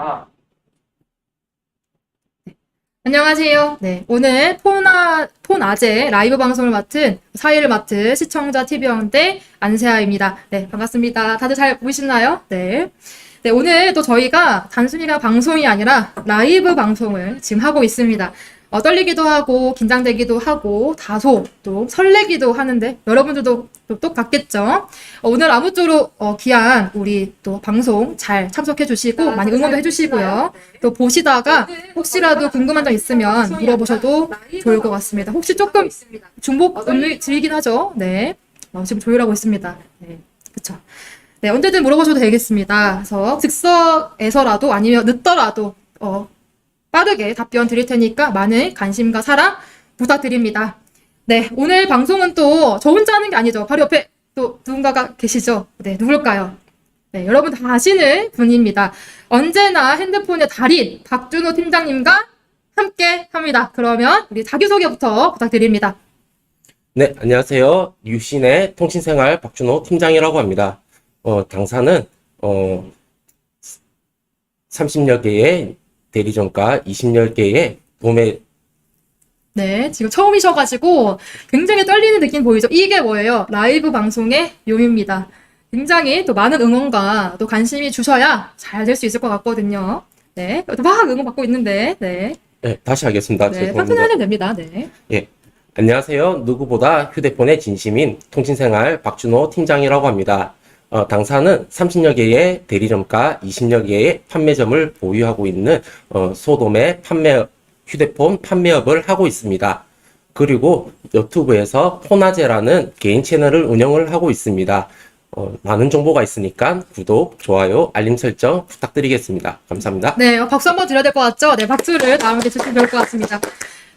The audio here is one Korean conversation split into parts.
아, 안녕하세요. 네, 오늘 폰아, 폰아재 라이브 방송을 맡은 사회를 맡은 시청자 TV형대 안세아입니다. 네, 반갑습니다. 다들 잘 보이시나요? 네. 네, 오늘 또 저희가 단순히가 방송이 아니라 라이브 방송을 지금 하고 있습니다. 어, 떨리기도 하고, 긴장되기도 하고, 다소 또 설레기도 하는데, 여러분들도 또 똑같겠죠? 어, 오늘 아무쪼록 어, 귀한 우리 또 방송 잘 참석해 주시고, 많이 응원도 해 주시고요. 또 보시다가 혹시라도 궁금한 점 있으면 물어보셔도 좋을 것 같습니다. 혹시 조금 중복 음을 들리긴 하죠? 네. 어, 지금 조율하고 있습니다. 네. 그쵸. 네, 언제든 물어보셔도 되겠습니다. 그래서 즉석에서라도 아니면 늦더라도, 어, 빠르게 답변 드릴 테니까 많은 관심과 사랑 부탁드립니다. 네, 오늘 방송은 또 저 혼자 하는 게 아니죠. 바로 옆에 또 누군가가 계시죠? 네, 누굴까요? 네, 여러분 다 아시는 분입니다. 언제나 핸드폰의 달인 박준호 팀장님과 함께 합니다. 그러면 우리 자기소개부터 부탁드립니다. 네, 안녕하세요. 유신의 통신생활 박준호 팀장이라고 합니다. 어, 당사는, 어, 30여 개의 대리점가 20여 개의 도매, 네, 지금 처음이셔가지고 굉장히 떨리는 느낌 보이죠? 이게 뭐예요? 라이브 방송의 묘미입니다. 굉장히 또 많은 응원과 또 관심이 주셔야 잘 될 수 있을 것 같거든요. 네, 또막 응원 받고 있는데, 네, 네, 다시 하겠습니다. 네, 죄송합니다. 파트너 하면 됩니다. 네, 예. 안녕하세요. 누구보다 휴대폰의 진심인 통신생활 박준호 팀장이라고 합니다. 어, 당사는 30여 개의 대리점가 20여 개의 판매점을 보유하고 있는 어, 소돔의 판매 휴대폰 판매업을 하고 있습니다. 그리고 유튜브에서 포나제라는 개인 채널을 운영을 하고 있습니다. 어, 많은 정보가 있으니까 구독, 좋아요, 알림 설정 부탁드리겠습니다. 감사합니다. 네, 어, 박수 한번 드려야 될 것 같죠? 네, 박수를 다음에 주시면 좋을 것 같습니다.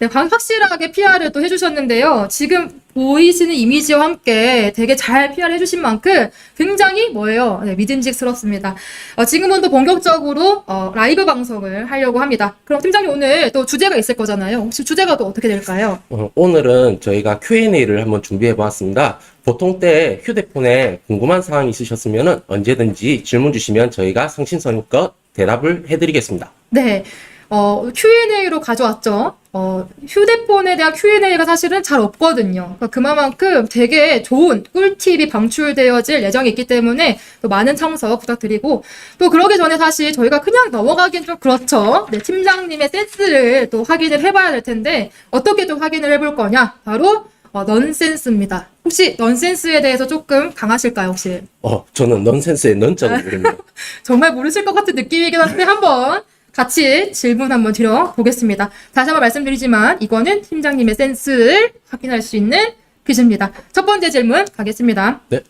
네, 방- 확실하게 PR을 또 해주셨는데요. 지금 보이시는 이미지와 함께 되게 잘 PR 해주신 만큼 굉장히 뭐예요? 네, 믿음직스럽습니다. 어, 지금은 또 본격적으로 어, 라이브 방송을 하려고 합니다. 그럼 팀장님 오늘 또 주제가 있을 거잖아요. 혹시 주제가 또 어떻게 될까요? 어, 오늘은 저희가 Q&A를 한번 준비해 보았습니다. 보통 때 휴대폰에 궁금한 사항이 있으셨으면 언제든지 질문 주시면 저희가 성심성의껏 대답을 해드리겠습니다. 네. 어, Q&A로 가져왔죠. 어, 휴대폰에 대한 Q&A가 사실은 잘 없거든요. 그러니까 그만큼 되게 좋은 꿀팁이 방출되어질 예정이 있기 때문에 또 많은 참석 부탁드리고 또 그러기 전에 사실 저희가 그냥 넘어가긴 좀 그렇죠. 네, 팀장님의 센스를 또 확인을 해봐야 될 텐데 어떻게 좀 확인을 해볼 거냐? 바로 어, 넌센스입니다. 혹시 넌센스에 대해서 조금 강하실까요, 혹시? 어, 저는 넌센스의 넌자를 모릅니다. 정말 모르실 것 같은 느낌이긴 한데 한번 같이 질문 한번 드려보겠습니다. 다시 한번 말씀드리지만 이거는 팀장님의 센스를 확인할 수 있는 퀴즈입니다. 첫 번째 질문 가겠습니다. 네.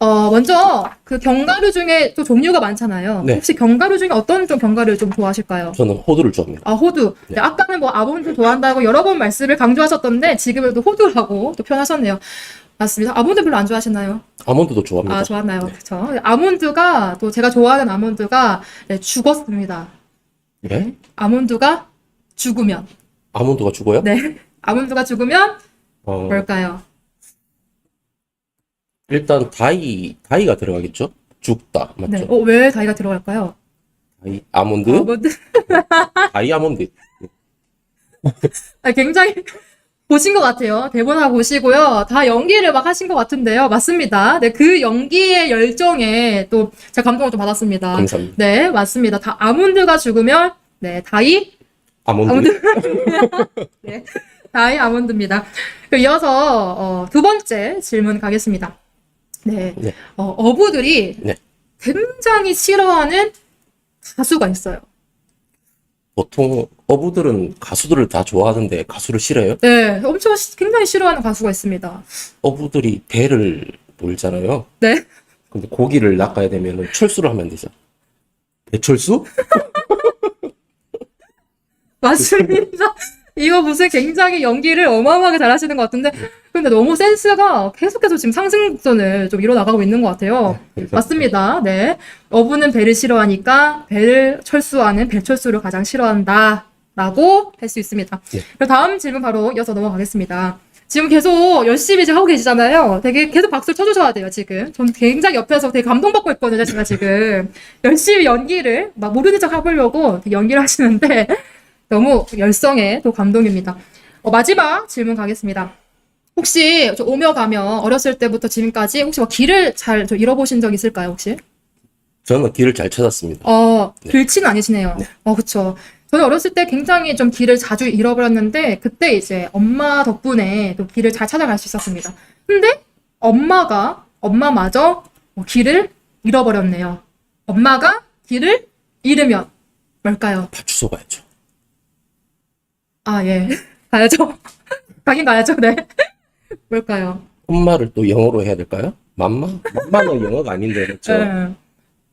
어, 먼저 그 견과류 중에 또 종류가 많잖아요. 네. 혹시 견과류 중에 어떤 좀 견과류 좀 좋아하실까요? 저는 호두를 좋아합니다. 아, 호두. 네, 아까는 뭐 아몬드 좋아한다고 여러 번 말씀을 강조하셨던데 지금은 또 호두라고 또 표현하셨네요. 맞습니다. 아몬드 별로 안 좋아하시나요? 아몬드도 좋아합니다. 아, 좋았나요? 그쵸. 아몬드가, 또 제가 좋아하는 아몬드가 네, 죽었습니다. 예? 아몬드가 죽으면. 아몬드가 죽어요? 네. 아몬드가 죽으면 어, 뭘까요? 일단 다이, 다이가 들어가겠죠? 죽다. 맞죠? 네. 어, 왜 다이가 들어갈까요? 다이, 아몬드? 아몬드. 다이 아몬드. 아, 굉장히 보신 것 같아요. 대본 하고 보시고요. 다 연기를 막 하신 것 같은데요. 맞습니다. 네. 그 연기의 열정에 또 제가 감동을 좀 받았습니다. 감사합니다. 네. 맞습니다. 다 아몬드가 죽으면 네. 다이 아몬드. 아몬드. 네. 다이 아몬드입니다. 그럼 이어서 어, 두 번째 질문 가겠습니다. 네. 네. 어, 어부들이 네. 굉장히 싫어하는 가수가 있어요. 보통 어부들은 가수들을 다 좋아하는데 가수를 싫어해요? 네. 엄청 시- 굉장히 싫어하는 가수가 있습니다. 어부들이 배를 몰잖아요. 네. 근데 고기를 낚아야 되면 철수를 하면 되죠. 배철수? 맞습니다. 이거 무슨 굉장히 연기를 어마어마하게 잘하시는 것 같은데, 근데 너무 센스가 계속해서 지금 상승선을 좀 이뤄나가고 있는 것 같아요. 그래서 맞습니다. 네. 어부는 배를 싫어하니까 배를 철수하는 배철수를 가장 싫어한다. 라고 할 수 있습니다. 예. 그럼 다음 질문 바로 이어서 넘어가겠습니다. 지금 계속 열심히 지금 하고 계시잖아요. 되게 계속 박수를 쳐주셔야 돼요, 지금. 전 굉장히 옆에서 되게 감동받고 있거든요, 제가 지금. 열심히 연기를, 막 모르는 척 해보려고 되게 연기를 하시는데, 너무 열성에 또 감동입니다. 어, 마지막 질문 가겠습니다. 혹시 저 오며 가며 어렸을 때부터 지금까지 혹시 뭐 길을 잘저 잃어보신 적 있을까요, 혹시? 저는 길을 잘 찾았습니다. 어, 네. 길치는 아니시네요. 어, 그쵸. 저는 어렸을 때 굉장히 좀 길을 자주 잃어버렸는데, 그때 이제 엄마 덕분에 또 길을 잘 찾아갈 수 있었습니다. 근데 엄마가, 엄마마저 뭐 길을 잃어버렸네요. 엄마가 길을 잃으면 뭘까요? 파주소 가야죠. 아, 예. 가야죠. 가긴 가야죠, 네. 뭘까요? 엄마를 또 영어로 해야 될까요? 맘마? 맘마는 영어가 아닌데 그렇죠. 네.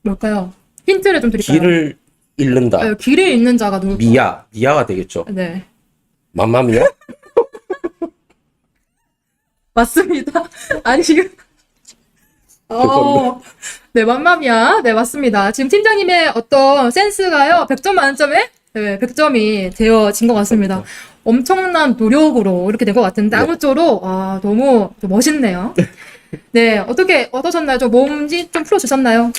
뭘까요? 힌트를 좀 드릴까요? 길을 잃는다. 아, 길을 잃는 자가 누구? 미야, 미야가 되겠죠. 네. 맘마미야? 맞습니다. 아니, 지금. 어, 네, 맘마미야. 네, 맞습니다. 지금 팀장님의 어떤 센스가요, 100점 만점에, 네, 100점이 되어진 것 같습니다. 엄청난 노력으로 이렇게 된 것 같은데, 네. 아무쪼록, 아, 너무 좀 멋있네요. 네, 어떻게, 어떠셨나요? 좀 몸이 좀 풀어주셨나요?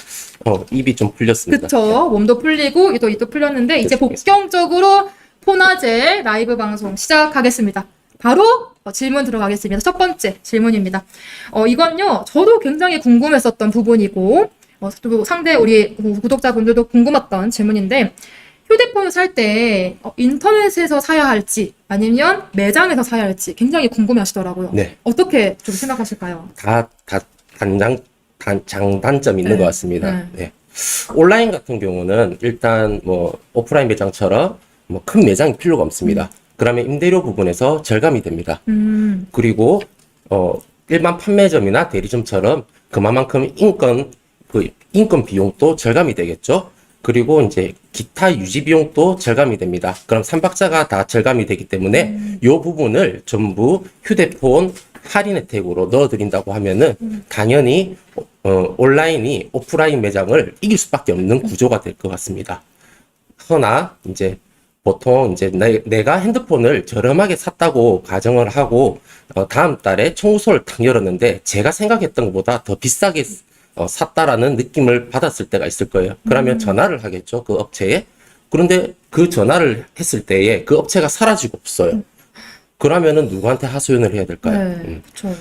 어, 입이 좀 풀렸습니다. 그쵸. 몸도 풀리고, 이도, 이도 풀렸는데, 이제. 본격적으로 포나제 라이브 방송 시작하겠습니다. 바로 어, 질문 들어가겠습니다. 첫 번째 질문입니다. 어, 이건요, 저도 굉장히 궁금했었던 부분이고, 어, 또 상대 우리 구- 구독자분들도 궁금했던 질문인데, 휴대폰을 살 때 인터넷에서 사야 할지 아니면 매장에서 사야 할지 굉장히 궁금해 하시더라고요. 네. 어떻게 좀 생각하실까요? 다, 다, 단장, 단, 장단점이 있는 네. 것 같습니다. 네. 네. 온라인 같은 경우는 일단 뭐 오프라인 매장처럼 뭐 큰 매장이 필요가 없습니다. 그러면 임대료 부분에서 절감이 됩니다. 음, 그리고 어 일반 판매점이나 대리점처럼 그만큼 인건 그 인건 비용도 절감이 되겠죠. 그리고 이제 기타 유지 비용도 절감이 됩니다. 그럼 삼박자가 다 절감이 되기 때문에 이 부분을 전부 휴대폰 할인 혜택으로 넣어드린다고 하면은 당연히 어, 온라인이 오프라인 매장을 이길 수밖에 없는 구조가 될 것 같습니다. 허나 이제 보통 이제 내, 내가 핸드폰을 저렴하게 샀다고 가정을 하고 어, 다음 달에 청구서를 탁 열었는데 제가 생각했던 것보다 더 비싸게 어, 샀다라는 느낌을 받았을 때가 있을 거예요. 그러면 전화를 하겠죠 그 업체에. 그런데 그 전화를 했을 때에 그 업체가 사라지고 없어요. 그러면은 누구한테 하소연을 해야 될까요? 네, 음. 그렇죠.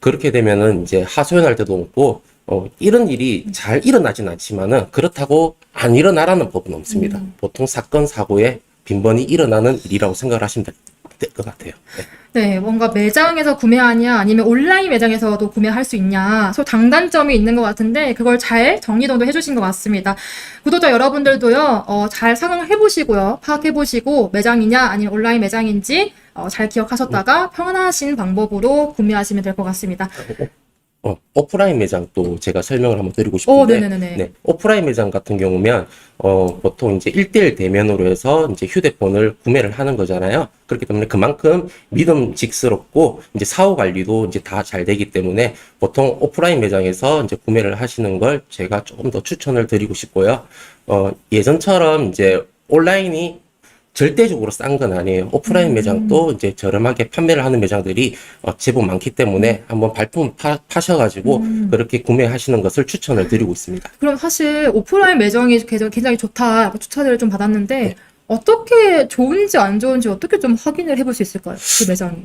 그렇게 되면은 이제 하소연할 때도 없고 어, 이런 일이 잘 일어나진 않지만은 그렇다고 안 일어나라는 법은 없습니다. 보통 사건 사고에 빈번히 일어나는 일이라고 생각을 하시면 될 것 같아요. 네. 네, 뭔가 매장에서 구매하냐, 아니면 온라인 매장에서도 구매할 수 있냐, 서로 장단점이 있는 것 같은데, 그걸 잘 정리정돈 해주신 것 같습니다. 구독자 여러분들도요, 어, 잘 상황을 해보시고요, 파악해보시고, 매장이냐, 아니면 온라인 매장인지, 어, 잘 기억하셨다가 편하신 방법으로 구매하시면 될 것 같습니다. 어, 오프라인 매장 또 제가 설명을 한번 드리고 오, 싶은데 네네네. 네, 오프라인 매장 같은 경우면 어, 보통 이제 1대1 대면으로 해서 이제 휴대폰을 구매를 하는 거잖아요. 그렇기 때문에 그만큼 믿음직스럽고 이제 사후 관리도 이제 다 잘 되기 때문에 보통 오프라인 매장에서 이제 구매를 하시는 걸 제가 조금 더 추천을 드리고 싶고요. 어, 예전처럼 이제 온라인이 절대적으로 싼 건 아니에요. 오프라인 매장도 이제 저렴하게 판매를 하는 매장들이 어, 제법 많기 때문에 한번 발품 파, 파셔가지고 그렇게 구매하시는 것을 추천을 드리고 있습니다. 그럼 사실 오프라인 매장이 굉장히 좋다, 추천을 좀 받았는데, 네. 어떻게 좋은지 안 좋은지 어떻게 좀 확인을 해볼 수 있을까요? 그 매장이.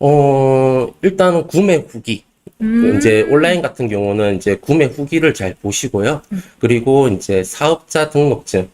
어, 일단은 구매 후기. 음. 이제 온라인 같은 경우는 이제 구매 후기를 잘 보시고요. 음. 그리고 이제 사업자 등록증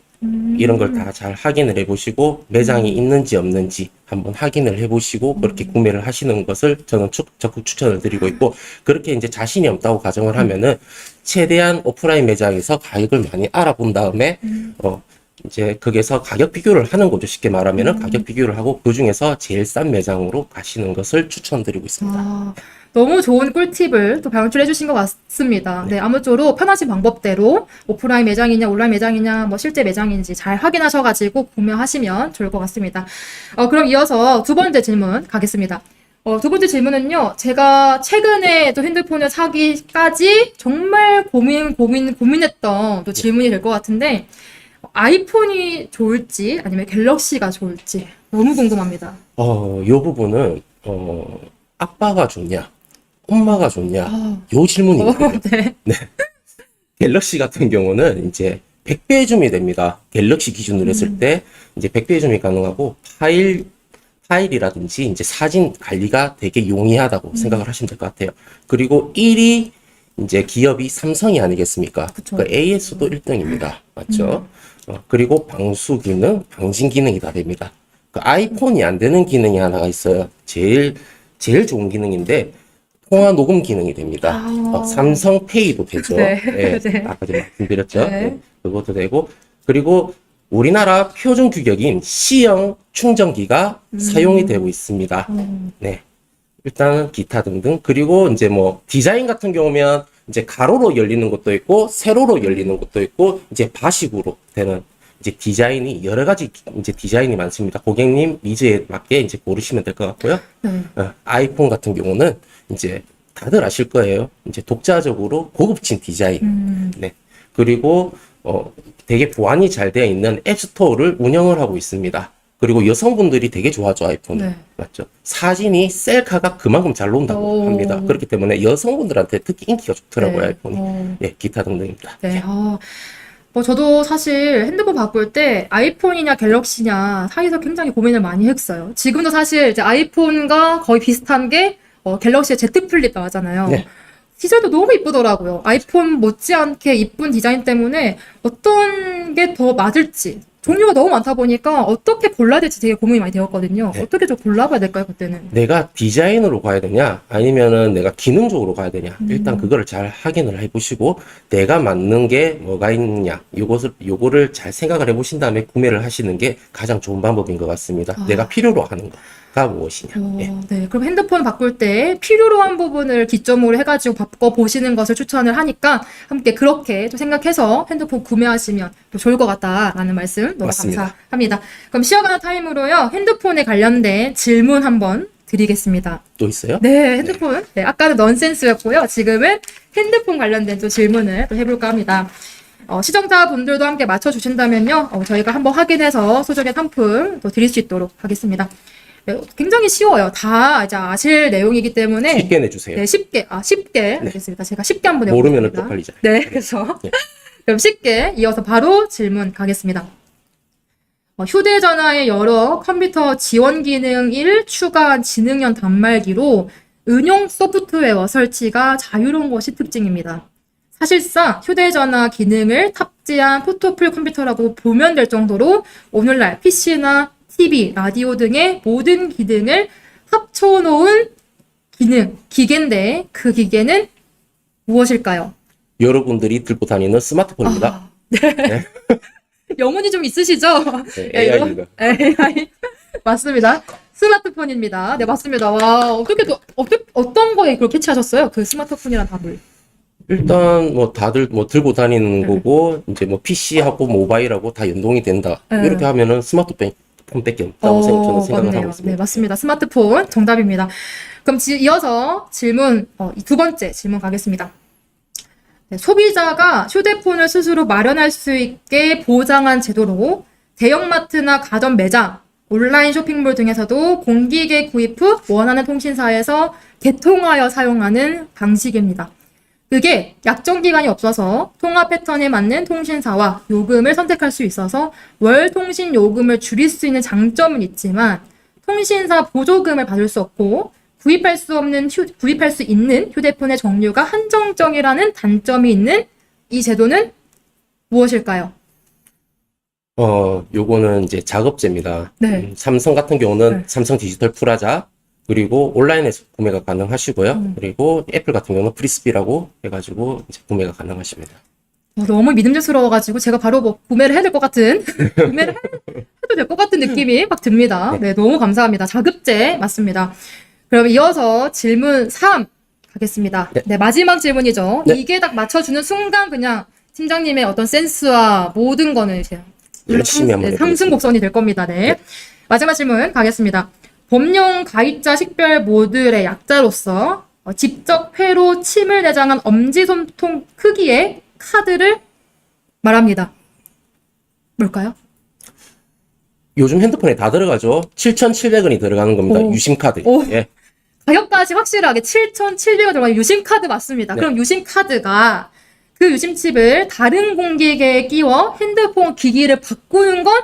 이런 걸 다 잘 확인을 해 보시고 매장이 있는지 없는지 한번 확인을 해 보시고 그렇게 구매를 하시는 것을 저는 추- 적극 추천을 드리고 있고 그렇게 이제 자신이 없다고 가정을 하면은 최대한 오프라인 매장에서 가격을 많이 알아본 다음에 어 이제 거기서 가격 비교를 하는 거죠. 쉽게 말하면은. 가격 비교를 하고 그 중에서 제일 싼 매장으로 가시는 것을 추천드리고 있습니다. 아, 너무 좋은 꿀팁을 또 방출해 주신 것 같습니다. 네, 아무쪼록 편하신 방법대로 오프라인 매장이냐, 온라인 매장이냐, 뭐 실제 매장인지 잘 확인하셔가지고 구매하시면 좋을 것 같습니다. 어, 그럼 이어서 두 번째 질문 가겠습니다. 어, 두 번째 질문은요, 제가 최근에 또 핸드폰을 사기까지 정말 고민, 고민, 고민했던 또 질문이 될 것 같은데, 아이폰이 좋을지 아니면 갤럭시가 좋을지 너무 궁금합니다. 어, 요 부분은 어, 아빠가 좋냐, 엄마가 좋냐, 아, 요 질문이 어, 있거든요. 네. 갤럭시 같은 경우는 이제 100배 줌이 됩니다. 갤럭시 기준으로 했을 때 이제 100배 줌이 가능하고 파일 파일이라든지 이제 사진 관리가 되게 용이하다고 생각을 하시면 될 것 같아요. 그리고 1위 이제 기업이 삼성이 아니겠습니까? 그쵸. 그 AS도 1등입니다. 맞죠? 어, 그리고 방수 기능, 방진 기능이 다 됩니다. 그 아이폰이 안 되는 기능이 하나가 있어요. 제일 제일 좋은 기능인데 통화 녹음 기능이 됩니다. 아. 어, 삼성 페이도 되죠. 네. 예, 네. 아까 제가 말씀드렸죠. 네. 네, 그것도 되고 그리고 우리나라 표준 규격인 C형 충전기가 사용이 되고 있습니다. 음, 네. 일단은 기타 등등 그리고 이제 뭐 디자인 같은 경우면 이제 가로로 열리는 것도 있고 세로로 열리는 것도 있고 이제 바식으로 되는 이제 디자인이 여러 가지 이제 디자인이 많습니다. 고객님 니즈에 맞게 이제 고르시면 될 것 같고요. 네. 어, 아이폰 같은 경우는 이제 다들 아실 거예요. 이제 독자적으로 고급진 디자인. 음, 네. 그리고 어, 되게 보안이 잘 되어 있는 앱스토어를 운영을 하고 있습니다. 그리고 여성분들이 되게 좋아하죠, 아이폰. 네. 맞죠? 사진이 셀카가 그만큼 잘 나온다고 오. 합니다. 그렇기 때문에 여성분들한테 특히 인기가 좋더라고요, 네. 아이폰이. 어. 예, 기타 등등입니다. 네, 아, 뭐 저도 사실 핸드폰 바꿀 때 아이폰이냐 갤럭시냐 사이에서 굉장히 고민을 많이 했어요. 지금도 사실 이제 아이폰과 거의 비슷한 게 어, 갤럭시의 Z 플립 나왔잖아요. 네. 디자인도 너무 이쁘더라고요. 아이폰 못지않게 이쁜 디자인 때문에 어떤 게 더 맞을지 종류가 너무 많다 보니까 어떻게 골라야 될지 되게 고민이 많이 되었거든요. 네. 어떻게 좀 골라봐야 될까요, 그때는? 내가 디자인으로 가야 되냐, 아니면은 내가 기능적으로 가야 되냐. 음. 일단 그거를 잘 확인을 해보시고, 내가 맞는 게 뭐가 있느냐, 요것을, 요거를 잘 생각을 해보신 다음에 구매를 하시는 게 가장 좋은 방법인 것 같습니다. 아. 내가 필요로 하는 거 가 무엇이냐. 어, 예. 네. 그럼 핸드폰 바꿀 때 필요로 한 부분을 기점으로 해가지고 바꿔 보시는 것을 추천을 하니까 함께 그렇게 좀 생각해서 핸드폰 구매하시면 또 좋을 것 같다라는 말씀 너무 맞습니다. 감사합니다. 그럼 쉬어가는 타임으로요 핸드폰에 관련된 질문 한번 드리겠습니다. 또 있어요? 네, 핸드폰. 네, 아까는 넌센스였고요. 지금은 핸드폰 관련된 또 질문을 또 해볼까 합니다. 어, 시청자분들도 함께 맞춰주신다면요, 어, 저희가 한번 확인해서 소정의 상품 또 드릴 수 있도록 하겠습니다. 네, 굉장히 쉬워요. 다 이제 아실 내용이기 때문에 쉽게 내주세요. 네, 쉽게, 아, 쉽게 알겠습니다. 제가 쉽게 한번 해보겠습니다. 또 걸리잖아요. 네, 그래서 네. 그럼 쉽게 이어서 바로 질문 가겠습니다. 어, 휴대전화의 여러 컴퓨터 지원 기능을 추가한 지능형 단말기로 은용 소프트웨어 설치가 자유로운 것이 특징입니다. 사실상 휴대전화 기능을 탑재한 포토풀 컴퓨터라고 보면 될 정도로 오늘날 PC나 TV, 라디오 등의 모든 기능을 합쳐놓은 기능, 기계인데 그 기계는 무엇일까요? 여러분들이 들고 다니는 스마트폰입니다. 아, 네. 영혼이 좀 있으시죠? 네, 네, 이거- AI가. AI. 맞습니다. 스마트폰입니다. 네, 맞습니다. 와, 어떻게 또, 어떻게, 어떤 거에 그걸 캐치하셨어요? 그 스마트폰이란 답을. 일단 뭐 다들 뭐 들고 다니는 네. 거고 이제 뭐 PC하고 모바일하고 다 연동이 된다. 네. 이렇게 하면은 스마트폰 밖에 없다고 생각, 저는 생각을 맞네요. 하고 있습니다. 네, 맞습니다. 스마트폰 정답입니다. 그럼 지- 이어서 질문, 어, 이두 번째 질문 가겠습니다. 네, 소비자가 휴대폰을 스스로 마련할 수 있게 보장한 제도로 대형마트나 가전 매장, 온라인 쇼핑몰 등에서도 공기계 구입 후 원하는 통신사에서 개통하여 사용하는 방식입니다. 그게 약정 기간이 없어서 통화 패턴에 맞는 통신사와 요금을 선택할 수 있어서 월 통신 요금을 줄일 수 있는 장점은 있지만 통신사 보조금을 받을 수 없고 구입할 수 없는 휴, 구입할 수 있는 휴대폰의 종류가 한정적이라는 단점이 있는 이 제도는 무엇일까요? 어, 요거는 이제 작업제입니다. 네. 음, 삼성 같은 경우는 네. 삼성 디지털 프라자 그리고 온라인에서 구매가 가능하시고요. 음. 그리고 애플 같은 경우는 프리스피라고 해가지고 이제 구매가 가능하십니다. 어, 너무 믿음직스러워가지고 제가 바로 뭐 구매를 해야 될 것 같은 구매를 해- 해도 될 것 같은 느낌이 막 듭니다. 네, 너무 감사합니다. 자급제 맞습니다. 그럼 이어서 질문 3 가겠습니다. 네. 네, 마지막 질문이죠. 네. 이게 딱 맞춰주는 순간 그냥 팀장님의 어떤 센스와 모든 거는 이제 열심히 한번 네. 상승 곡선이 될 겁니다. 네. 네. 마지막 질문 가겠습니다. 범용 가입자 식별 모듈의 약자로서 어, 직접 회로 침을 내장한 엄지손톱 크기의 카드를 말합니다. 뭘까요? 요즘 핸드폰에 다 들어가죠. 7,700원이 들어가는 겁니다. 오. 유심카드. 오. 예. 가격까지 확실하게 7,700원 들어가는 유심카드 맞습니다. 네. 그럼 유심카드가 그 유심칩을 다른 공기계에 끼워 핸드폰 기기를 바꾸는 건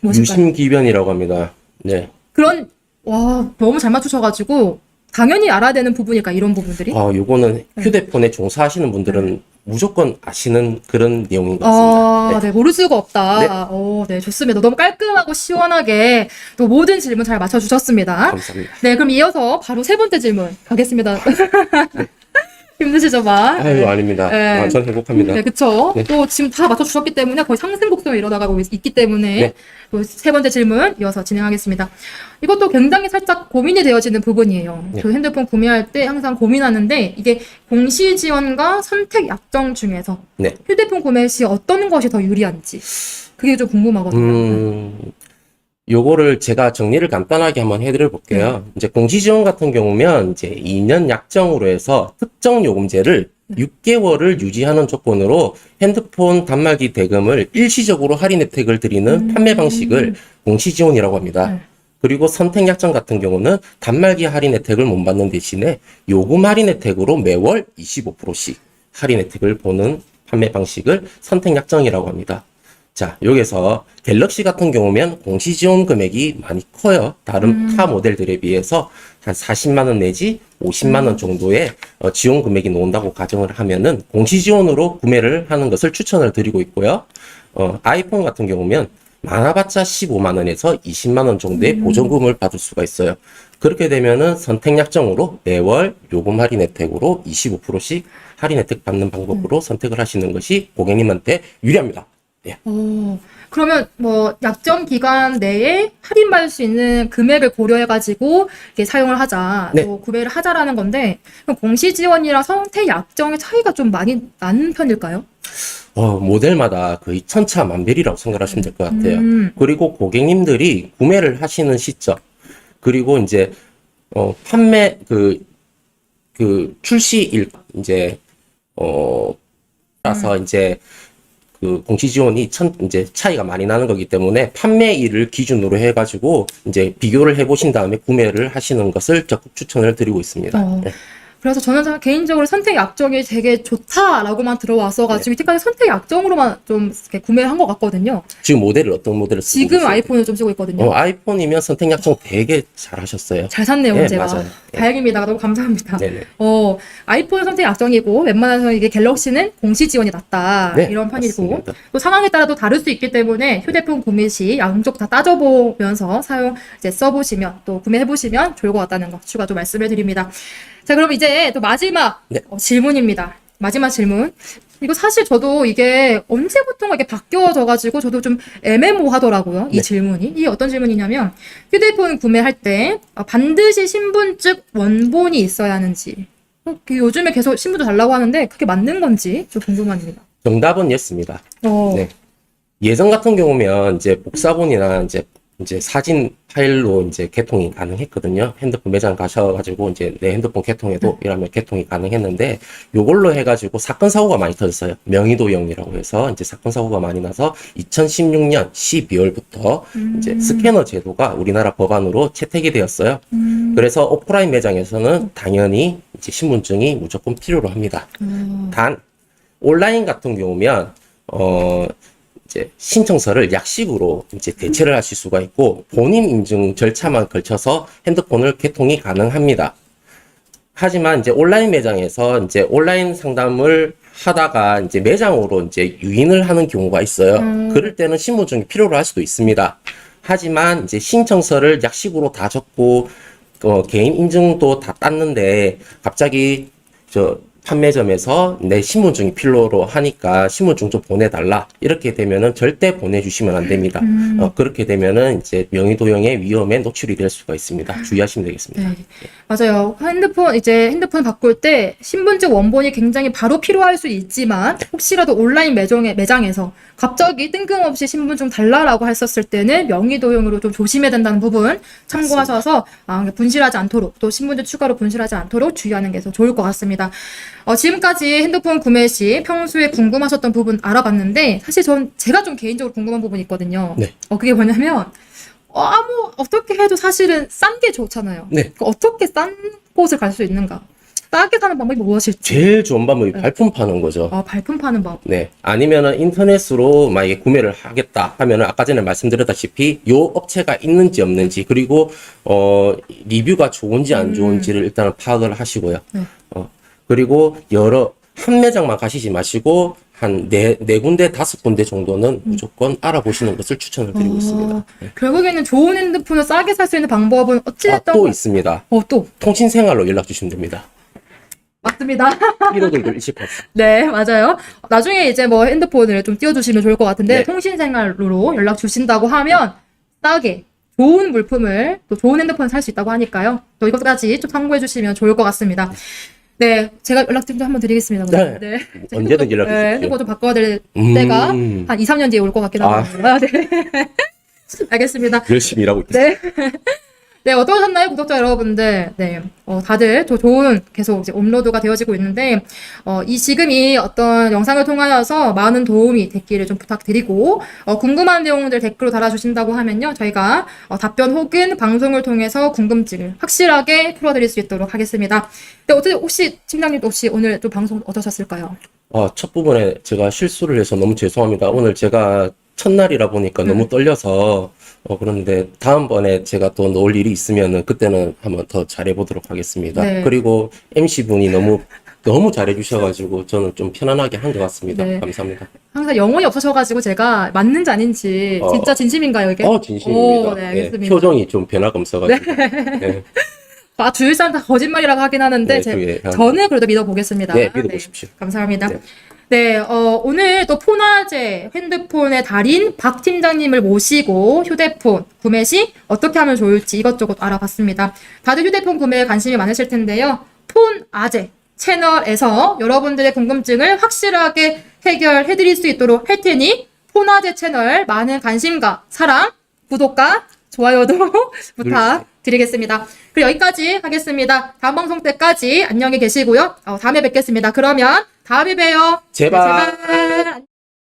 무엇일까요? 유심기변이라고 합니다. 네. 그런 와 너무 잘 맞추셔가지고 당연히 알아야 되는 부분일까 이런 부분들이 아, 요거는 네. 휴대폰에 종사하시는 분들은 무조건 아시는 그런 내용인 것 같습니다. 아, 네. 모를 수가 없다. 오, 네, 좋습니다. 너무 깔끔하고 시원하게 또 모든 질문 잘 맞춰주셨습니다. 감사합니다. 네, 그럼 이어서 바로 세 번째 질문 가겠습니다. 힘드시죠, 마? 아유, 아닙니다. 네. 아, 전 행복합니다. 네, 그쵸. 네. 또 지금 다 맞춰주셨기 때문에 거의 상승 곡선을 일어나가고 있- 있기 때문에 네. 또세 번째 질문 이어서 진행하겠습니다. 이것도 굉장히 살짝 고민이 되어지는 부분이에요. 네. 저 핸드폰 구매할 때 항상 고민하는데 이게 공시 지원과 선택 약정 중에서 네. 휴대폰 구매 시 어떤 것이 더 유리한지 그게 좀 궁금하거든요. 음, 요거를 제가 정리를 간단하게 한번 해드려 볼게요. 이제 공시지원 같은 경우면 이제 2년 약정으로 해서 특정 요금제를 6개월을 유지하는 조건으로 핸드폰 단말기 대금을 일시적으로 할인 혜택을 드리는 판매 방식을 공시지원이라고 합니다. 네. 그리고 선택 약정 같은 경우는 단말기 할인 혜택을 못 받는 대신에 요금 할인 혜택으로 매월 25%씩 할인 혜택을 보는 판매 방식을 선택 약정이라고 합니다. 자, 여기서 갤럭시 같은 경우면 공시 지원 금액이 많이 커요. 다른 타 모델들에 비해서 한 40만 원 내지 50만 원 정도의 어, 지원 금액이 나온다고 가정을 하면은 공시 지원으로 구매를 하는 것을 추천을 드리고 있고요. 어, 아이폰 같은 경우면 많아봤자 15만 원에서 20만 원 정도의 보조금을 받을 수가 있어요. 그렇게 되면은 선택 약정으로 매월 요금 할인 혜택으로 25%씩 할인 혜택 받는 방법으로 선택을 하시는 것이 고객님한테 유리합니다. 예. 오, 그러면 뭐 약정 기간 내에 할인받을 수 있는 금액을 고려해가지고 이게 사용을 하자, 네. 또 구매를 하자라는 건데 그럼 공시 지원이랑 선택 약정의 차이가 좀 많이 나는 편일까요? 어, 모델마다 거의 천차만별이라고 생각하시면 될 것 같아요. 음. 그리고 고객님들이 구매를 하시는 시점, 그리고 이제, 어, 판매, 그, 그, 출시일, 이제, 어, 따라서 이제, 그 공시 지원이 천, 이제 차이가 많이 나는 거기 때문에 판매일을 기준으로 해가지고 이제 비교를 해보신 다음에 구매를 하시는 것을 적극 추천을 드리고 있습니다. 어. 네. 그래서 저는 참 개인적으로 선택 약정이 되게 좋다라고만 들어왔어가지고 네. 이때까지 선택 약정으로만 좀 이렇게 구매를 한것 같거든요. 지금 모델을 어떤 모델을 쓰고 지금 계세요? 아이폰을 좀 쓰고 있거든요. 어, 아이폰이면 선택 약정 되게 잘 하셨어요. 잘 샀네요, 네, 제가. 맞아요. 네. 다행입니다. 너무 감사합니다. 네네. 어, 아이폰 선택 약정이고 웬만해서 이게 갤럭시는 공시 지원이 낮다 네, 이런 편이고 맞습니다. 또 상황에 따라 또 다를 수 있기 때문에 휴대폰 구매 시 양쪽 다 따져보면서 사용 이제 써보시면 또 구매해보시면 좋을 것 같다는 거 추가 좀 말씀을 드립니다. 자 그럼 이제 또 마지막 네. 어, 질문입니다. 마지막 질문. 이거 사실 저도 이게 언제부턴가 이게 바뀌어져가지고 저도 좀 애매모하더라고요. 이 네. 질문이. 이게 어떤 질문이냐면 휴대폰 구매할 때 어, 반드시 신분 증 원본이 있어야 하는지. 어, 그 요즘에 계속 신분도 달라고 하는데 그게 맞는 건지 좀 궁금합니다. 정답은 예스입니다. 어, 네. 예전 같은 경우면 이제 복사본이나 이제 이제 사진 파일로 이제 개통이 가능했거든요. 핸드폰 매장 가셔가지고 이제 내 핸드폰 개통해도 이러면 개통이 가능했는데 요걸로 해가지고 사건 사고가 많이 터졌어요. 명의도용이라고 해서 이제 사건 사고가 많이 나서 2016년 12월부터 이제 스캐너 제도가 우리나라 법안으로 채택이 되었어요. 음, 그래서 오프라인 매장에서는 당연히 이제 신분증이 무조건 필요로 합니다. 어, 단 온라인 같은 경우면 어 이제 신청서를 약식으로 이제 대체를 하실 수가 있고 본인 인증 절차만 걸쳐서 핸드폰을 개통이 가능합니다. 하지만 이제 온라인 매장에서 이제 온라인 상담을 하다가 이제 매장으로 이제 유인을 하는 경우가 있어요. 음. 그럴 때는 신분증이 필요로 할 수도 있습니다. 하지만 이제 신청서를 약식으로 다 적고 어, 개인 인증도 다 땄는데 갑자기 저 판매점에서 내 신분증이 필요로 하니까 신분증 좀 보내달라 이렇게 되면은 절대 보내주시면 안 됩니다. 음. 어, 그렇게 되면은 이제 명의도용의 위험에 노출이 될 수가 있습니다. 주의하시면 되겠습니다. 네. 맞아요. 핸드폰, 이제 핸드폰 바꿀 때 신분증 원본이 굉장히 바로 필요할 수 있지만 혹시라도 온라인 매장에, 매장에서 갑자기 뜬금없이 신분증 달라라고 했었을 때는 명의도용으로 좀 조심해야 된다는 부분 참고하셔서 아, 분실하지 않도록 또 신분증 추가로 분실하지 않도록 주의하는 게 더 좋을 것 같습니다. 어, 지금까지 핸드폰 구매 시 평소에 궁금하셨던 부분 알아봤는데 사실 전 제가 좀 개인적으로 궁금한 부분이 있거든요. 네. 어, 그게 뭐냐면 어, 아무 어떻게 해도 사실은 싼 게 좋잖아요. 네. 그 어떻게 싼 곳을 갈 수 있는가? 싸게 사는 방법이 무엇일지. 제일 좋은 방법이 네. 발품 파는 거죠. 아, 발품 파는 법. 네. 아니면은 인터넷으로 만약에 구매를 하겠다 하면은 아까 전에 말씀드렸다시피 요 업체가 있는지 없는지 그리고 어 리뷰가 좋은지 안 좋은지를 일단은 파악을 하시고요. 네. 어 그리고 여러 한 매장만 가시지 마시고 한네 네 군데 다섯 군데 정도는 무조건 알아보시는 것을 추천을 드리고 어, 있습니다. 네. 결국에는 좋은 핸드폰을 싸게 살 수 있는 방법은 아, 어찌됐든 또 있습니다. 어, 또 통신 생활로 연락 주시면 됩니다. 맞습니다. 1호들도 일시파스. 네, 맞아요. 나중에 이제 뭐 핸드폰을 좀 띄워주시면 좋을 것 같은데, 네. 통신 생활로 연락 주신다고 하면 싸게 좋은 물품을 또 좋은 핸드폰 살 수 있다고 하니까요. 또 이것까지 좀 참고해 주시면 좋을 것 같습니다. 네, 제가 연락 좀 한번 드리겠습니다. 네. 네. 언제든 연락 네, 주십시오. 핸드폰 좀 바꿔야 될 음. 때가 한 2, 3년 뒤에 올 것 같긴 아. 하고요. 네. 알겠습니다. 열심히 일하고 있습니다. 네. 네, 어떠셨나요, 구독자 여러분들? 네, 어, 다들 저 좋은 계속 이제 업로드가 되어지고 있는데, 어, 이 지금 이 어떤 영상을 통하여서 많은 도움이 됐기를 좀 부탁드리고, 어, 궁금한 내용들 댓글로 달아주신다고 하면요, 저희가 어, 답변 혹은 방송을 통해서 궁금증을 확실하게 풀어드릴 수 있도록 하겠습니다. 네, 어떻게 혹시 팀장님도 혹시 오늘 또 방송 어떠셨을까요? 아, 첫 부분에 제가 실수를 해서 너무 죄송합니다. 오늘 제가 첫날이라 보니까 음. 너무 떨려서, 어, 그런데 다음번에 제가 또 놓을 일이 있으면은 그때는 한번 더 잘해보도록 하겠습니다. 네. 그리고 MC분이 너무, 너무 잘해주셔가지고 저는 좀 편안하게 한 것 같습니다. 네. 감사합니다. 항상 영혼이 없으셔가지고 제가 맞는지 아닌지 어. 진짜 진심인가요, 이게? 어, 진심입니다. 오, 네, 예, 알겠습니다. 표정이 좀 변화가 없어가지고. 네. 아, 주위 사람 다 거짓말이라고 하긴 하는데, 네, 제, 한- 저는 그래도 믿어보겠습니다. 네, 믿어보십시오. 감사합니다. 네, 어, 오늘 또 포나제 핸드폰의 달인 박 팀장님을 모시고 휴대폰 구매 시 어떻게 하면 좋을지 이것저것 알아봤습니다. 다들 휴대폰 구매에 관심이 많으실 텐데요. 폰아재 채널에서 여러분들의 궁금증을 확실하게 해결해 드릴 수 있도록 할 테니 폰아재 채널 많은 관심과 사랑, 구독과 좋아요도 부탁드리겠습니다. 그리고 여기까지 하겠습니다. 다음 방송 때까지 안녕히 계시고요. 어, 다음에 뵙겠습니다. 그러면 다음에 봬요. 제발. 네, 제발.